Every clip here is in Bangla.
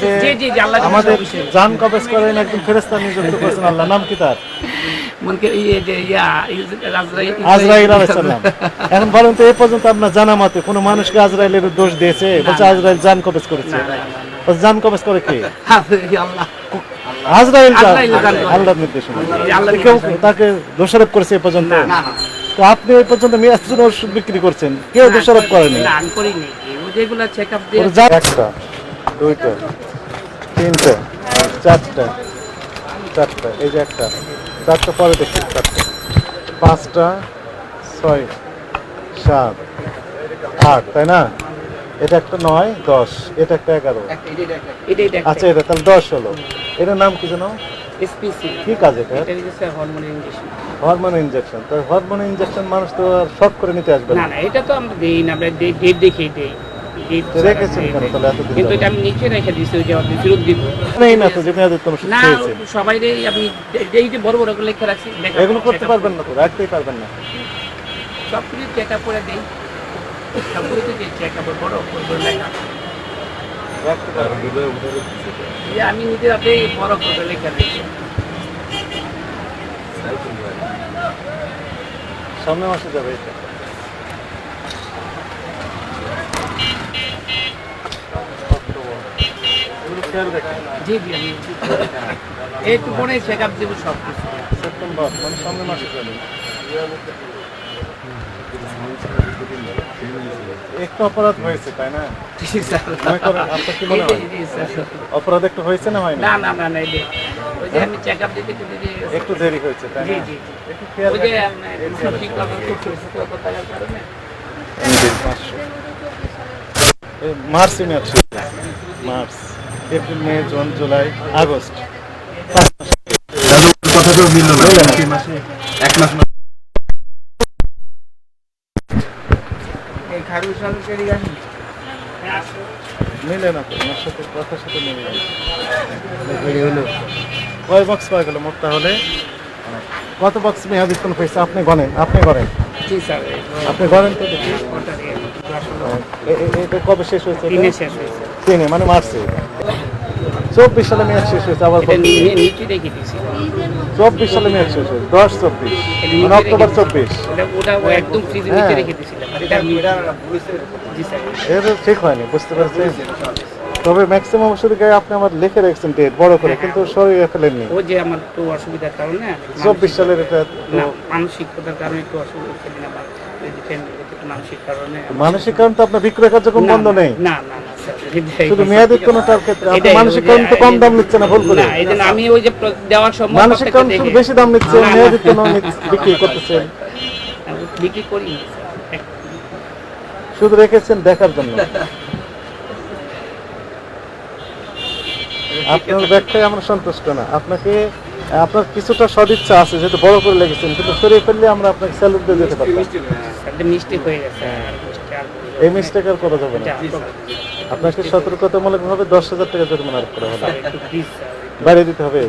যে আমাদের জান কবজ করেন একজন ফেরেস্তা নিযুক্ত করেছেন আল্লাহ নাম কি তার? এখন বলেন তো এই পর্যন্ত আপনার জানা মতে কোনো মানুষকে আজরাইলের দোষ দিয়েছে? বলছে আজরাইল জান কবজ করেছে। জান কবজ করে কে? আজরাইল। আল্লাহর কেউ তাকে দোষারোপ করেছে এই পর্যন্ত। তো আপনি এই পর্যন্ত মেয়াজের ওষুধ বিক্রি করছেন। কেউ দোষারোপ করেনি? একটা। দুইটা তিনটা চারটা চারটা এই যে একটা চারটা পরে দেখি চারটা। পাঁচটা ছয় সাত আট তাই না? এটা একটা নয় দশ এটা একটা এগারো। আচ্ছা এটা তাহলে দশ হলো। এটার নাম কি জানো কি কাজ এটা? এটা হরমোন ইনজেকশন তো হরমোন ইনজেকশন মানুষ তো আর শর্ট করে নিতে আসবে না। এটা তো আমরা দেই না আমরা ডেট দেখেই দেই। কিন্তু এটা আমি নিচে রেখে ওই যে আপনি ফেরত দিব না তো সবাই আমি এই যে বড় বড় লিখে রাখছি এগুলো করতে পারবেন না তো রাখতেই পারবেন না। সব কিছু চেক আপ করে দিই। সব কিছু চেক আপ বড় লেখা। আমি বড় করে লেখা সামনে মাসে যাবে এটা এগুলো খেয়াল রাখেন। জি জি আমি একটু পরে চেক আপ দেবো সব কিছু সেপ্টেম্বর মানে মাসে একটু অপরাধ হয়েছে তাই না? আপনার কি মনে হয়? অপরাধ একটু হয়েছে না হয়নি? না না না না এই যে ওই যে আমি চেক আপ দিতে একটু দেরি হয়ে। একটু দেরি হয়েছে তাই না? একটু খেয়াল মার্চে। March. April May June July August. কথাটাও মিলল না মাসে এক মাস মিলে না তো আমার সাথে কথার সাথে মিলে হলো। কয় বক্স পাওয়া গেল মোট তাহলে? কত বক্স মেয়াদ উৎপন্ন হয়েছে? আপনি গণেন আপনি গণেন। আপনি গণেন তো দেখি। কবে শেষ হয়েছে শেষ হয়েছে। তিনে মানে মার্চে। চব্বিশ সালে মেয়াদ শেষ হয়েছে আবার চব্বিশ সালে মেয়াদ শেষ হয়েছে দশ চব্বিশ মানে অক্টোবর চব্বিশ। হ্যাঁ। আর এটা ঠিক হয়নি বুঝতে পারছেন? তবে ম্যাক্সিমাম ওষুধ গায়ে আপনি আমার লিখে রেখেছেন ডেট বড় করে কিন্তু শরীরে ফেলেননি। ও যে আমার একটু অসুবিধার কারণে চব্বিশ সালের এটা মানসিকতার কারণে একটু অসুবিধা মানসিক কারণে মানসিক কারণ তো আপনার বিক্রয় কার্যক্রম বন্ধ নেই। না না শুধু মেয়াদি কোনোটার ক্ষেত্রে? আপনি মানসিক কারণ তো কম দাম নিচ্ছে না ভুল করে? না এই জন্য আমি ওই যে দেওয়ার সময় মানসিক কারণ বেশি দাম নিচ্ছে মেয়াদি কোনো বিক্রি করতেছেন? বিক্রি করি শুধু রেখেছেন দেখার জন্য। আপনার ব্যাখ্যায় আমরা সন্তুষ্ট না। আপনাকে আপনার কিছুটা সদিচ্ছা আছে যেহেতু বড় করে লেগেছেন কিন্তু সরিয়ে ফেললে আমরা আপনাকে স্যালুট দিয়ে যেতে পারতাম। মিস্টেক হয়ে গেছে। এই মিস্টেক আর করা যাবে না। যা, আপনাকে সতর্কতামূলকভাবে দশ হাজার টাকা জরিমানা করা স্যার, বাড়িয়ে দিতে হবে।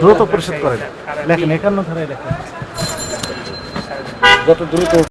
দ্রুত- পরিশোধ করেন। লেখেন একান্ন ধারায় লেখেন। যত দ্রুত